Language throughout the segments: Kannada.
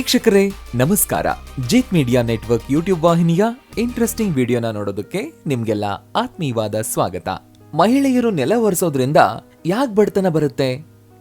ವೀಕ್ಷಕರೇ, ನಮಸ್ಕಾರ. ಜೀತ್ ಮೀಡಿಯಾ ನೆಟ್ವರ್ಕ್ ಯೂಟ್ಯೂಬ್ ವಾಹಿನಿಯ ಇಂಟ್ರೆಸ್ಟಿಂಗ್ ವಿಡಿಯೋನ ನೋಡೋದಕ್ಕೆ ನಿಮ್ಗೆಲ್ಲ ಆತ್ಮೀಯವಾದ ಸ್ವಾಗತ. ಮಹಿಳೆಯರು ನೆಲ ಒರೆಸೋದ್ರಿಂದ ಯಾಕೆ ಬಡತನ ಬರುತ್ತೆ?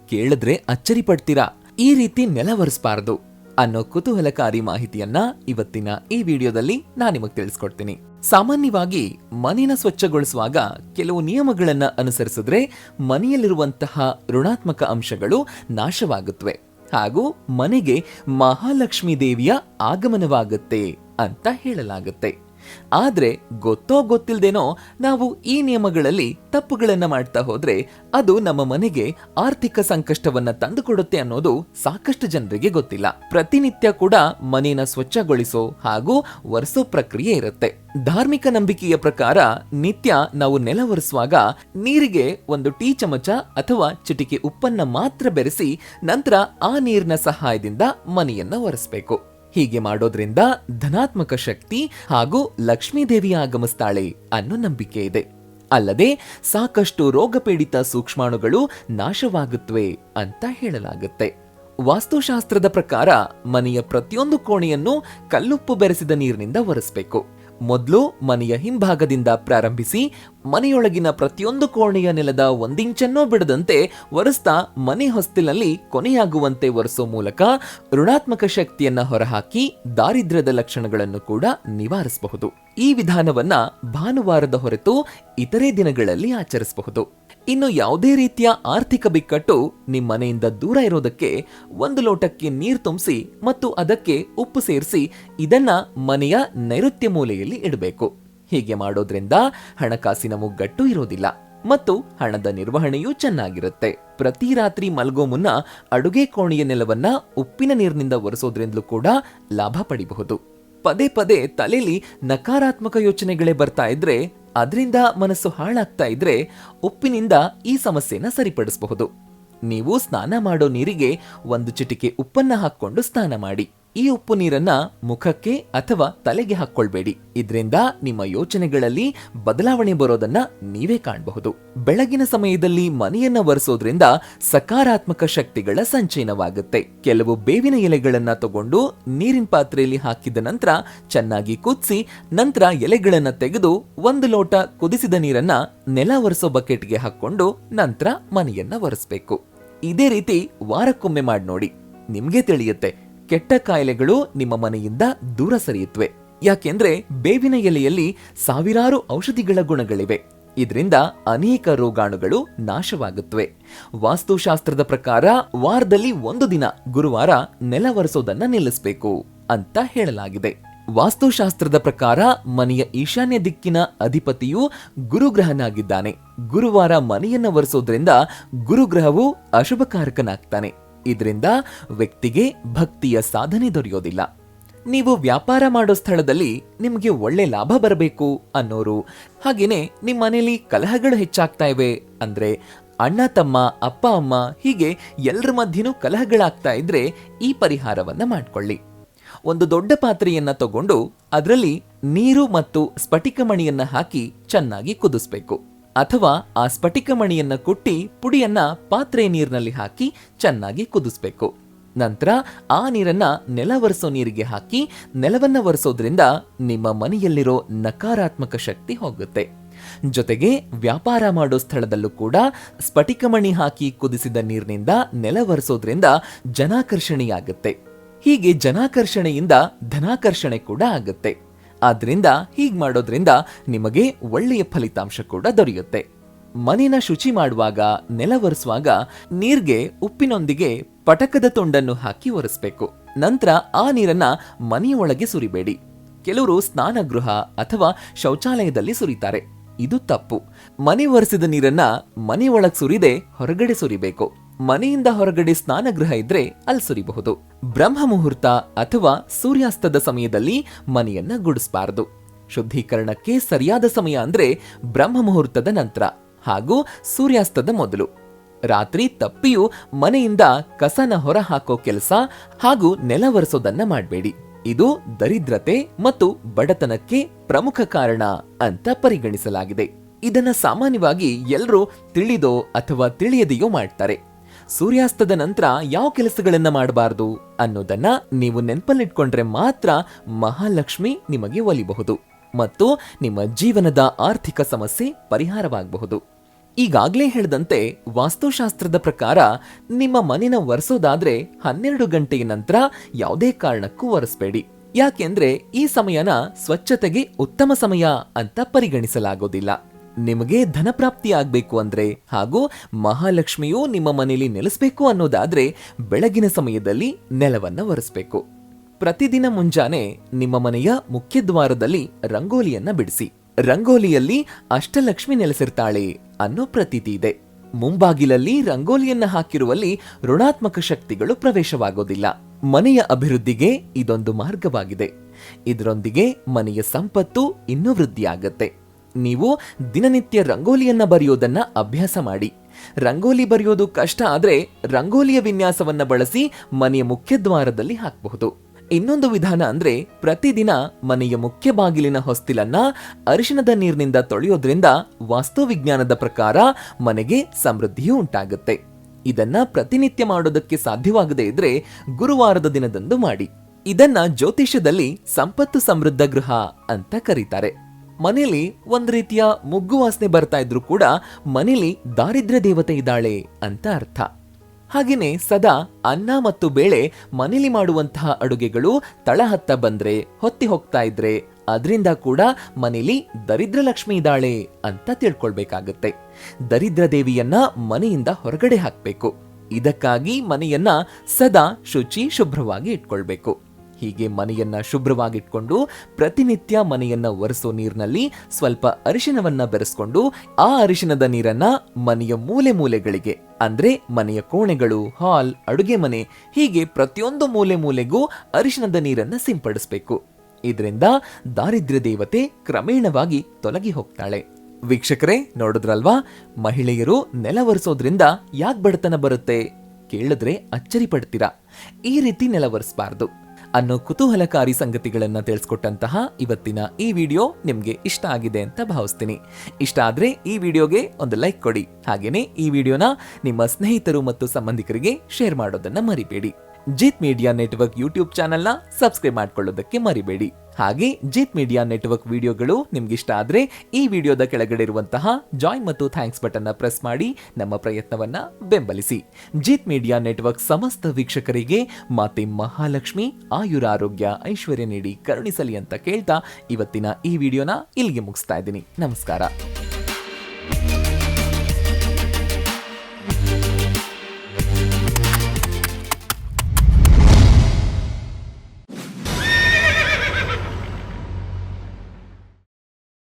ಕೇಳಿದ್ರೆ ಅಚ್ಚರಿ ಪಡ್ತೀರಾ? ಈ ರೀತಿ ನೆಲ ಒರೆಸಬಾರದು ಅನ್ನೋ ಕುತೂಹಲಕಾರಿ ಮಾಹಿತಿಯನ್ನ ಇವತ್ತಿನ ಈ ವಿಡಿಯೋದಲ್ಲಿ ನಾನು ನಿಮಗೆ ತಿಳಿಸ್ಕೊಡ್ತೀನಿ. ಸಾಮಾನ್ಯವಾಗಿ ಮನೆನ ಸ್ವಚ್ಛಗೊಳಿಸುವಾಗ ಕೆಲವು ನಿಯಮಗಳನ್ನ ಅನುಸರಿಸಿದ್ರೆ ಮನೆಯಲ್ಲಿರುವಂತಹ ಋಣಾತ್ಮಕ ಅಂಶಗಳು ನಾಶವಾಗುತ್ತವೆ ಹಾಗೂ ಮನೆಗೆ ಮಹಾಲಕ್ಷ್ಮೀ ದೇವಿಯ ಆಗಮನವಾಗುತ್ತೆ ಅಂತ ಹೇಳಲಾಗುತ್ತೆ. ಆದ್ರೆ ಗೊತ್ತೋ ಗೊತ್ತಿಲ್ದೇನೋ ನಾವು ಈ ನಿಯಮಗಳಲ್ಲಿ ತಪ್ಪುಗಳನ್ನು ಮಾಡ್ತಾ ಹೋದ್ರೆ ಅದು ನಮ್ಮ ಮನೆಗೆ ಆರ್ಥಿಕ ಸಂಕಷ್ಟವನ್ನ ತಂದುಕೊಡುತ್ತೆ ಅನ್ನೋದು ಸಾಕಷ್ಟು ಜನರಿಗೆ ಗೊತ್ತಿಲ್ಲ. ಪ್ರತಿನಿತ್ಯ ಕೂಡ ಮನೆನ ಸ್ವಚ್ಛಗೊಳಿಸೋ ಹಾಗೂ ಒರೆಸೋ ಪ್ರಕ್ರಿಯೆ ಇರುತ್ತೆ. ಧಾರ್ಮಿಕ ನಂಬಿಕೆಯ ಪ್ರಕಾರ ನಿತ್ಯ ನಾವು ನೆಲ ಒರೆಸುವಾಗ ನೀರಿಗೆ ಒಂದು ಟೀ ಚಮಚ ಅಥವಾ ಚಿಟಿಕೆ ಉಪ್ಪನ್ನ ಮಾತ್ರ ಬೆರೆಸಿ ನಂತರ ಆ ನೀರಿನ ಸಹಾಯದಿಂದ ಮನೆಯನ್ನ ಒರೆಸಬೇಕು. ಹೀಗೆ ಮಾಡೋದ್ರಿಂದ ಧನಾತ್ಮಕ ಶಕ್ತಿ ಹಾಗೂ ಲಕ್ಷ್ಮೀದೇವಿ ಆಗಮಿಸ್ತಾಳೆ ಅನ್ನೋ ನಂಬಿಕೆ ಇದೆ. ಅಲ್ಲದೆ ಸಾಕಷ್ಟು ರೋಗಪೀಡಿತ ಸೂಕ್ಷ್ಮಾಣುಗಳು ನಾಶವಾಗುತ್ತವೆ ಅಂತ ಹೇಳಲಾಗುತ್ತೆ. ವಾಸ್ತುಶಾಸ್ತ್ರದ ಪ್ರಕಾರ ಮನೆಯ ಪ್ರತಿಯೊಂದು ಕೋಣೆಯನ್ನು ಕಲ್ಲುಪ್ಪು ಬೆರೆಸಿದ ನೀರಿನಿಂದ ಒರೆಸಬೇಕು. ಮೊದಲು ಮನೆಯ ಹಿಂಭಾಗದಿಂದ ಪ್ರಾರಂಭಿಸಿ ಮನೆಯೊಳಗಿನ ಪ್ರತಿಯೊಂದು ಕೋಣೆಯ ನೆಲದ ಒಂದಿಂಚನ್ನೂ ಬಿಡದಂತೆ ಒರೆಸ್ತಾ ಮನೆ ಹೊಸ್ತಿಲಲ್ಲಿ ಕೊನೆಯಾಗುವಂತೆ ಒರೆಸೋ ಮೂಲಕ ಋಣಾತ್ಮಕ ಶಕ್ತಿಯನ್ನ ಹೊರಹಾಕಿ ದಾರಿದ್ರ್ಯದ ಲಕ್ಷಣಗಳನ್ನು ಕೂಡ ನಿವಾರಿಸಬಹುದು. ಈ ವಿಧಾನವನ್ನ ಭಾನುವಾರದ ಹೊರತು ಇತರೆ ದಿನಗಳಲ್ಲಿ ಆಚರಿಸಬಹುದು. ಇನ್ನು ಯಾವುದೇ ರೀತಿಯ ಆರ್ಥಿಕ ಬಿಕ್ಕಟ್ಟು ನಿಮ್ಮ ಮನೆಯಿಂದ ದೂರ ಇರೋದಕ್ಕೆ ಒಂದು ಲೋಟಕ್ಕೆ ನೀರು ತುಂಬಿಸಿ ಮತ್ತು ಅದಕ್ಕೆ ಉಪ್ಪು ಸೇರಿಸಿ ಇದನ್ನ ಮನೆಯ ನೈಋತ್ಯ ಮೂಲೆಯಲ್ಲಿ ಇಡಬೇಕು. ಹೀಗೆ ಮಾಡೋದ್ರಿಂದ ಹಣಕಾಸಿನ ಮುಗ್ಗಟ್ಟು ಇರೋದಿಲ್ಲ ಮತ್ತು ಹಣದ ನಿರ್ವಹಣೆಯೂ ಚೆನ್ನಾಗಿರುತ್ತೆ. ಪ್ರತಿ ರಾತ್ರಿ ಮಲ್ಗೋ ಮುನ್ನ ಅಡುಗೆ ಕೋಣೆಯ ನೆಲವನ್ನ ಉಪ್ಪಿನ ನೀರಿನಿಂದ ಒರೆಸೋದ್ರಿಂದಲೂ ಕೂಡ ಲಾಭ ಪಡಿಬಹುದು. ಪದೇ ಪದೇ ತಲೆಯಲ್ಲಿ ನಕಾರಾತ್ಮಕ ಯೋಚನೆಗಳೇ ಬರ್ತಾ ಇದ್ರೆ ಅದರಿಂದ ಮನಸ್ಸು ಹಾಳಾಗ್ತಾ ಇದ್ರೆ ಉಪ್ಪಿನಿಂದ ಈ ಸಮಸ್ಯೆನ ಸರಿಪಡಿಸಬಹುದು. ನೀವು ಸ್ನಾನ ಮಾಡೋ ನೀರಿಗೆ ಒಂದು ಚಿಟಿಕೆ ಉಪ್ಪನ್ನ ಹಾಕ್ಕೊಂಡು ಸ್ನಾನ ಮಾಡಿ. ಈ ಉಪ್ಪು ನೀರನ್ನ ಮುಖಕ್ಕೆ ಅಥವಾ ತಲೆಗೆ ಹಾಕೊಳ್ಬೇಡಿ ಇದರಿಂದ ನಿಮ್ಮ ಯೋಚನೆಗಳಲ್ಲಿ ಬದಲಾವಣೆ ಬರೋದನ್ನ ನೀವೇ ಕಾಣಬಹುದು. ಬೆಳಗಿನ ಸಮಯದಲ್ಲಿ ಮನೆಯನ್ನ ಒರೆಸೋದ್ರಿಂದ ಸಕಾರಾತ್ಮಕ ಶಕ್ತಿಗಳ ಸಂಚಯನವಾಗುತ್ತೆ. ಕೆಲವು ಬೇವಿನ ಎಲೆಗಳನ್ನ ತಗೊಂಡು ನೀರಿನ ಪಾತ್ರೆಯಲ್ಲಿ ಹಾಕಿದ ನಂತರ ಚೆನ್ನಾಗಿ ಕುದಿಸಿ, ನಂತರ ಎಲೆಗಳನ್ನ ತೆಗೆದು ಒಂದು ಲೋಟ ಕುದಿಸಿದ ನೀರನ್ನ ನೆಲ ಒರೆಸೋ ಬಕೆಟ್ಗೆ ಹಾಕೊಂಡು ನಂತರ ಮನೆಯನ್ನ ಒರೆಸ್ಬೇಕು. ಇದೇ ರೀತಿ ವಾರಕ್ಕೊಮ್ಮೆ ಮಾಡಿ ನೋಡಿ ನಿಮ್ಗೆ ತಿಳಿಯುತ್ತೆ ಕೆಟ್ಟ ಕಾಯಿಲೆಗಳು ನಿಮ್ಮ ಮನೆಯಿಂದ ದೂರ ಸರಿಯುತ್ತವೆ. ಯಾಕೆಂದ್ರೆ ಬೇವಿನ ಎಲೆಯಲ್ಲಿ ಸಾವಿರಾರು ಔಷಧಿಗಳ ಗುಣಗಳಿವೆ. ಇದರಿಂದ ಅನೇಕ ರೋಗಾಣುಗಳು ನಾಶವಾಗುತ್ತವೆ. ವಾಸ್ತುಶಾಸ್ತ್ರದ ಪ್ರಕಾರ ವಾರದಲ್ಲಿ ಒಂದು ದಿನ ಗುರುವಾರ ನೆಲ ಒರೆಸೋದನ್ನ ನಿಲ್ಲಿಸಬೇಕು ಅಂತ ಹೇಳಲಾಗಿದೆ. ವಾಸ್ತುಶಾಸ್ತ್ರದ ಪ್ರಕಾರ ಮನೆಯ ಈಶಾನ್ಯ ದಿಕ್ಕಿನ ಅಧಿಪತಿಯು ಗುರುಗ್ರಹನಾಗಿದ್ದಾನೆ. ಗುರುವಾರ ಮನೆಯನ್ನ ಒರೆಸೋದ್ರಿಂದ ಗುರುಗ್ರಹವು ಅಶುಭಕಾರಕನಾಗ್ತಾನೆ. ಇದರಿಂದ ವ್ಯಕ್ತಿಗೆ ಭಕ್ತಿಯ ಸಾಧನೆ ದೊರೆಯೋದಿಲ್ಲ. ನೀವು ವ್ಯಾಪಾರ ಮಾಡೋ ಸ್ಥಳದಲ್ಲಿ ನಿಮಗೆ ಒಳ್ಳೆ ಲಾಭ ಬರಬೇಕು ಅನ್ನೋರು. ಹಾಗೇನೆ ನಿಮ್ಮ ಮನೆಯಲ್ಲಿ ಕಲಹಗಳು ಹೆಚ್ಚಾಗ್ತಾ ಇವೆ ಅಂದ್ರೆ ಅಣ್ಣ, ತಮ್ಮ, ಅಪ್ಪ, ಅಮ್ಮ ಹೀಗೆ ಎಲ್ಲರ ಮಧ್ಯನೂ ಕಲಹಗಳಾಗ್ತಾ ಇದ್ರೆ ಈ ಪರಿಹಾರವನ್ನು ಮಾಡ್ಕೊಳ್ಳಿ. ಒಂದು ದೊಡ್ಡ ಪಾತ್ರೆಯನ್ನು ತಗೊಂಡು ಅದರಲ್ಲಿ ನೀರು ಮತ್ತು ಸ್ಫಟಿಕಮಣಿಯನ್ನು ಹಾಕಿ ಚೆನ್ನಾಗಿ ಕುದಿಸ್ಬೇಕು. ಅಥವಾ ಆ ಸ್ಫಟಿಕ ಮಣಿಯನ್ನು ಕುಟ್ಟಿ ಪುಡಿಯನ್ನ ಪಾತ್ರೆ ನೀರಿನಲ್ಲಿ ಹಾಕಿ ಚೆನ್ನಾಗಿ ಕುದಿಸ್ಬೇಕು. ನಂತರ ಆ ನೀರನ್ನ ನೆಲ ಒರೆಸೋ ನೀರಿಗೆ ಹಾಕಿ ನೆಲವನ್ನ ಒರೆಸೋದ್ರಿಂದ ನಿಮ್ಮ ಮನೆಯಲ್ಲಿರೋ ನಕಾರಾತ್ಮಕ ಶಕ್ತಿ ಹೋಗುತ್ತೆ. ಜೊತೆಗೆ ವ್ಯಾಪಾರ ಮಾಡೋ ಸ್ಥಳದಲ್ಲೂ ಕೂಡ ಸ್ಫಟಿಕ ಮಣಿ ಹಾಕಿ ಕುದಿಸಿದ ನೀರಿನಿಂದ ನೆಲ ಒರೆಸೋದ್ರಿಂದ ಜನಾಕರ್ಷಣೆಯಾಗುತ್ತೆ. ಹೀಗೆ ಜನಾಕರ್ಷಣೆಯಿಂದ ಧನಾಕರ್ಷಣೆ ಕೂಡ ಆಗುತ್ತೆ. ಆದ್ರಿಂದ ಹೀಗ್ ಮಾಡೋದ್ರಿಂದ ನಿಮಗೆ ಒಳ್ಳೆಯ ಫಲಿತಾಂಶ ಕೂಡ ದೊರೆಯುತ್ತೆ. ಮನೆನ ಶುಚಿ ಮಾಡುವಾಗ, ನೆಲ ಒರೆಸುವಾಗ ನೀರ್ಗೆ, ಉಪ್ಪಿನೊಂದಿಗೆ ಪಟಕದ ತುಂಡನ್ನು ಹಾಕಿ ಒರೆಸಬೇಕು. ನಂತರ ಆ ನೀರನ್ನ ಮನೆಯೊಳಗೆ ಸುರಿಬೇಡಿ. ಕೆಲವರು ಸ್ನಾನಗೃಹ ಅಥವಾ ಶೌಚಾಲಯದಲ್ಲಿ ಸುರಿತಾರೆ. ಇದು ತಪ್ಪು. ಮನೆ ಒರೆಸಿದ ನೀರನ್ನ ಮನೆ ಒಳಗ್ ಸುರಿದೆ ಹೊರಗಡೆ ಸುರಿಬೇಕು. ಮನೆಯಿಂದ ಹೊರಗಡೆ ಸ್ನಾನಗೃಹ ಇದ್ರೆ ಅಲ್ಲಿ ಸುರಿಬಹುದು. ಬ್ರಹ್ಮ ಮುಹೂರ್ತ ಅಥವಾ ಸೂರ್ಯಾಸ್ತದ ಸಮಯದಲ್ಲಿ ಮನೆಯನ್ನ ಗುಡಿಸಬಾರದು. ಶುದ್ಧೀಕರಣಕ್ಕೆ ಸರಿಯಾದ ಸಮಯ ಅಂದ್ರೆ ಬ್ರಹ್ಮ ಮುಹೂರ್ತದ ನಂತರ, ಹಾಗೂ ಸೂರ್ಯಾಸ್ತದ ಮೊದಲು. ರಾತ್ರಿ ತಪ್ಪಿಯೂ ಮನೆಯಿಂದ ಕಸನ ಹೊರ ಹಾಕೋ ಕೆಲಸ ಹಾಗೂ ನೆಲ ಒರೆಸೋದನ್ನ ಮಾಡಬೇಡಿ. ಇದು ದರಿದ್ರತೆ ಮತ್ತು ಬಡತನಕ್ಕೆ ಪ್ರಮುಖ ಕಾರಣ ಅಂತ ಪರಿಗಣಿಸಲಾಗಿದೆ. ಇದನ್ನ ಸಾಮಾನ್ಯವಾಗಿ ಎಲ್ಲರೂ ತಿಳಿದೋ ಅಥವಾ ತಿಳಿಯದೆಯೋ ಮಾಡ್ತಾರೆ. ಸೂರ್ಯಾಸ್ತದ ನಂತರ ಯಾವ ಕೆಲಸಗಳನ್ನ ಮಾಡಬಾರದು ಅನ್ನೋದನ್ನ ನೀವು ನೆನಪಲ್ಲಿಟ್ಕೊಂಡ್ರೆ ಮಾತ್ರ ಮಹಾಲಕ್ಷ್ಮಿ ನಿಮಗೆ ಒಲಿಬಹುದು ಮತ್ತು ನಿಮ್ಮ ಜೀವನದ ಆರ್ಥಿಕ ಸಮಸ್ಯೆ ಪರಿಹಾರವಾಗಬಹುದು. ಈಗಾಗಲೇ ಹೇಳಿದಂತೆ ವಾಸ್ತುಶಾಸ್ತ್ರದ ಪ್ರಕಾರ ನಿಮ್ಮ ಮನೆನ ಒರೆಸೋದಾದ್ರೆ ಹನ್ನೆರಡು ಗಂಟೆಯ ನಂತರ ಯಾವುದೇ ಕಾರಣಕ್ಕೂ ಒರೆಸಬೇಡಿ. ಯಾಕೆಂದ್ರೆ ಈ ಸಮಯನ ಸ್ವಚ್ಛತೆಗೆ ಉತ್ತಮ ಸಮಯ ಅಂತ ಪರಿಗಣಿಸಲಾಗೋದಿಲ್ಲ. ನಿಮಗೆ ಧನಪ್ರಾಪ್ತಿ ಆಗಬೇಕು ಅಂದ್ರೆ ಹಾಗೂ ಮಹಾಲಕ್ಷ್ಮಿಯು ನಿಮ್ಮ ಮನೆಯಲ್ಲಿ ನೆಲೆಸಬೇಕು ಅನ್ನೋದಾದ್ರೆ ಬೆಳಗಿನ ಸಮಯದಲ್ಲಿ ನೆಲವನ್ನ ಒರೆಸಬೇಕು. ಪ್ರತಿದಿನ ಮುಂಜಾನೆ ನಿಮ್ಮ ಮನೆಯ ಮುಖ್ಯ ದ್ವಾರದಲ್ಲಿ ರಂಗೋಲಿಯನ್ನ ಬಿಡಿಸಿ. ರಂಗೋಲಿಯಲ್ಲಿ ಅಷ್ಟಲಕ್ಷ್ಮಿ ನೆಲೆಸಿರ್ತಾಳೆ ಅನ್ನೋ ಪ್ರತೀತಿ ಇದೆ. ಮುಂಬಾಗಿಲಲ್ಲಿ ರಂಗೋಲಿಯನ್ನ ಹಾಕಿರುವಲ್ಲಿ ಋಣಾತ್ಮಕ ಶಕ್ತಿಗಳು ಪ್ರವೇಶವಾಗೋದಿಲ್ಲ. ಮನೆಯ ಅಭಿವೃದ್ಧಿಗೆ ಇದೊಂದು ಮಾರ್ಗವಾಗಿದೆ. ಇದರೊಂದಿಗೆ ಮನೆಯ ಸಂಪತ್ತು ಇನ್ನೂ ವೃದ್ಧಿಯಾಗತ್ತೆ. ನೀವು ದಿನನಿತ್ಯ ರಂಗೋಲಿಯನ್ನ ಬರೆಯೋದನ್ನ ಅಭ್ಯಾಸ ಮಾಡಿ. ರಂಗೋಲಿ ಬರೆಯೋದು ಕಷ್ಟ ಆದರೆ ರಂಗೋಲಿಯ ವಿನ್ಯಾಸವನ್ನ ಬಳಸಿ ಮನೆಯ ಮುಖ್ಯದ್ವಾರದಲ್ಲಿ ಹಾಕಬಹುದು. ಇನ್ನೊಂದು ವಿಧಾನ ಅಂದ್ರೆ ಪ್ರತಿದಿನ ಮನೆಯ ಮುಖ್ಯ ಬಾಗಿಲಿನ ಹೊಸ್ತಿಲನ್ನ ಅರಿಶಿಣದ ನೀರಿನಿಂದ ತೊಳೆಯೋದ್ರಿಂದ ವಾಸ್ತುವಿಜ್ಞಾನದ ಪ್ರಕಾರ ಮನೆಗೆ ಸಮೃದ್ಧಿಯು ಉಂಟಾಗುತ್ತೆ. ಇದನ್ನ ಪ್ರತಿನಿತ್ಯ ಮಾಡೋದಕ್ಕೆ ಸಾಧ್ಯವಾಗದೇ ಇದ್ರೆ ಗುರುವಾರದ ದಿನದಂದು ಮಾಡಿ. ಇದನ್ನ ಜ್ಯೋತಿಷ್ಯದಲ್ಲಿ ಸಂಪತ್ತು ಸಮೃದ್ಧ ಗೃಹ ಅಂತ ಕರೀತಾರೆ. ಮನೆಯಲ್ಲಿ ಒಂದ್ ರೀತಿಯ ಮುಗ್ಗು ವಾಸನೆ ಬರ್ತಾ ಇದ್ರು ಕೂಡ ಮನೇಲಿ ದಾರಿದ್ರ್ಯ ದೇವತೆ ಇದ್ದಾಳೆ ಅಂತ ಅರ್ಥ. ಹಾಗೇನೆ ಸದಾ ಅನ್ನ ಮತ್ತು ಬೇಳೆ ಮನೇಲಿ ಮಾಡುವಂತಹ ಅಡುಗೆಗಳು ತಳಹತ್ತ ಬಂದ್ರೆ, ಹೊತ್ತಿ ಹೋಗ್ತಾ ಇದ್ರೆ, ಅದರಿಂದ ಕೂಡ ಮನೇಲಿ ದರಿದ್ರ ಲಕ್ಷ್ಮಿ ಇದ್ದಾಳೆ ಅಂತ ತಿಳ್ಕೊಳ್ಬೇಕಾಗತ್ತೆ. ದರಿದ್ರ ದೇವಿಯನ್ನ ಮನೆಯಿಂದ ಹೊರಗಡೆ ಹಾಕ್ಬೇಕು. ಇದಕ್ಕಾಗಿ ಮನೆಯನ್ನ ಸದಾ ಶುಚಿ ಶುಭ್ರವಾಗಿ ಇಟ್ಕೊಳ್ಬೇಕು. ಹೀಗೆ ಮನೆಯನ್ನ ಶುಭ್ರವಾಗಿಟ್ಕೊಂಡು ಪ್ರತಿನಿತ್ಯ ಮನೆಯನ್ನ ಒರೆಸೋ ನೀರಿನಲ್ಲಿ ಸ್ವಲ್ಪ ಅರಿಶಿನವನ್ನ ಬೆರೆಸ್ಕೊಂಡು ಆ ಅರಿಶಿನದ ನೀರನ್ನ ಮನೆಯ ಮೂಲೆ ಮೂಲೆಗಳಿಗೆ, ಅಂದ್ರೆ ಮನೆಯ ಕೋಣೆಗಳು, ಹಾಲ್, ಅಡುಗೆ ಮನೆ, ಹೀಗೆ ಪ್ರತಿಯೊಂದು ಮೂಲೆ ಮೂಲೆಗೂ ಅರಿಶಿನದ ನೀರನ್ನ ಸಿಂಪಡಿಸಬೇಕು. ಇದರಿಂದ ದಾರಿದ್ರ್ಯ ದೇವತೆ ಕ್ರಮೇಣವಾಗಿ ತೊಲಗಿ ಹೋಗ್ತಾಳೆ. ವೀಕ್ಷಕರೇ, ನೋಡಿದ್ರಲ್ವಾ? ಮಹಿಳೆಯರು ನೆಲ ಒರೆಸೋದ್ರಿಂದ ಯಾಕೆ ಬಡತನ ಬರುತ್ತೆ? ಕೇಳಿದ್ರೆ ಅಚ್ಚರಿ ಪಡ್ತೀರಾ? ಈ ರೀತಿ ನೆಲ ಒರೆಸಬಾರ್ದು. ಅನ್ನೋ ಕುತೂಹಲಕಾರಿ ಸಂಗತಿಗಳನ್ನ ತಿಳಿಸ್ಕೊಟ್ಟಂತಹ ಇವತ್ತಿನ ಈ ವಿಡಿಯೋ ನಿಮ್ಗೆ ಇಷ್ಟ ಆಗಿದೆ ಅಂತ ಭಾವಿಸ್ತೀನಿ. ಇಷ್ಟ ಆದ್ರೆ ಈ ವಿಡಿಯೋಗೆ ಒಂದು ಲೈಕ್ ಕೊಡಿ. ಹಾಗೇನೆ ಈ ವಿಡಿಯೋನ ನಿಮ್ಮ ಸ್ನೇಹಿತರು ಮತ್ತು ಸಂಬಂಧಿಕರಿಗೆ ಶೇರ್ ಮಾಡೋದನ್ನ ಮರಿಬೇಡಿ. ಜಿತ್ ಮೀಡಿಯಾ ನೆಟ್ವರ್ಕ್ ಯೂಟ್ಯೂಬ್ ಚಾನೆಲ್ನ ಸಬ್ಸ್ಕ್ರೈಬ್ ಮಾಡ್ಕೊಳ್ಳೋದಕ್ಕೆ ಮರಿಬೇಡಿ. ಹಾಗೆ ಜಿತ್ ಮೀಡಿಯಾ ನೆಟ್ವರ್ಕ್ ವಿಡಿಯೋಗಳು ನಿಮ್ಗೆ ಇಷ್ಟ ಆದರೆ ಈ ವಿಡಿಯೋದ ಕೆಳಗಡೆ ಇರುವಂತಹ ಜಾಯ್ ಮತ್ತು ಥ್ಯಾಂಕ್ಸ್ ಬಟನ್ನ ಪ್ರೆಸ್ ಮಾಡಿ ನಮ್ಮ ಪ್ರಯತ್ನವನ್ನ ಬೆಂಬಲಿಸಿ. ಜಿತ್ ಮೀಡಿಯಾ ನೆಟ್ವರ್ಕ್ ಸಮಸ್ತ ವೀಕ್ಷಕರಿಗೆ ಮಾತೆ ಮಹಾಲಕ್ಷ್ಮಿ ಆಯುರ ಆರೋಗ್ಯ ಐಶ್ವರ್ಯ ನೀಡಿ ಕರುಣಿಸಲಿ ಅಂತ ಕೇಳ್ತಾ ಇವತ್ತಿನ ಈ ವಿಡಿಯೋನ ಇಲ್ಲಿಗೆ ಮುಗಿಸ್ತಾ ಇದ್ದೀನಿ. ನಮಸ್ಕಾರ.